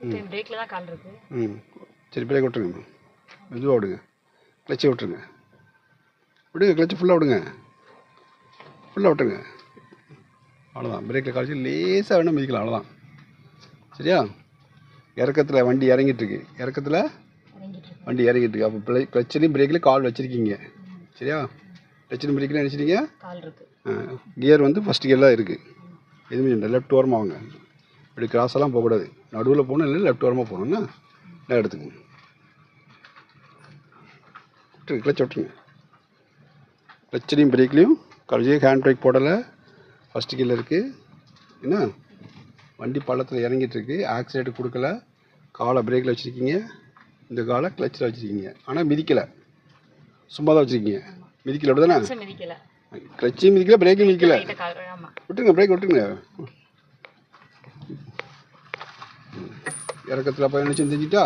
பிரேக்கில் தான் கால் இருக்கு. ம். சரி பிரேக் விட்டுருங்க மெதுவாக விடுங்க. கிளச்சை விட்டுருங்க. விடுங்க கிளச்சு ஃபுல்லாக விடுங்க. ஃபுல்லாக விட்டுருங்க. அவ்வளோதான் பிரேக்கில் காலிச்சு லேசாக வேணால் மிதிக்கலாம். அவ்வளோதான் சரியா? இறக்கத்தில் வண்டி இறங்கிட்டு இருக்கு இறக்கத்தில் வண்டி இறங்கிட்டு இருக்கு அப்போ பிளை கிளச்சிலையும் பிரேக்கில் கால் வச்சுருக்கீங்க. சரியா? கிளச்சிலும் பிரேக்கில் நினச்சிட்டீங்க? கால் இருக்கு. கியர் வந்து ஃபஸ்ட் கியரில் இருக்குது எதுவுமே லெஃப்ட் ஓரமாக வாங்க. இப்படி கிராஸ் எல்லாம் போகக்கூடாது. நடுவில் போகணும் இல்லை லெஃப்ட் ஓரமாக போகணும்னா நான் எடுத்துக்கோங்க. விட்டுருங்க கிளச் விட்டுருங்க. கிளச்சிலையும் பிரேக்லேயும் கடைசியாக ஹேண்ட் பிரேக் போடலை. ஃபஸ்ட் கீழே இருக்குது என்ன? வண்டி பள்ளத்தில் இறங்கிட்டு இருக்கு. ஆக்சிடென்ட் கொடுக்கல. காலை பிரேக்கில் வச்சுருக்கீங்க. இந்த காலை கிளச்சில் வச்சுருக்கீங்க. ஆனால் மிதிக்கலை. சும்மா தான் வச்சுருக்கீங்க. மிதிக்கல அப்படி தானே கிளச்சை மிதிக்கல கிளச்சியும் மிதிக்கல. பிரேக்கும் மிதிக்கல விட்டுருங்க பிரேக் விட்டுருங்க. இறக்கத்தில் பயணிச்சு செஞ்சுட்டா?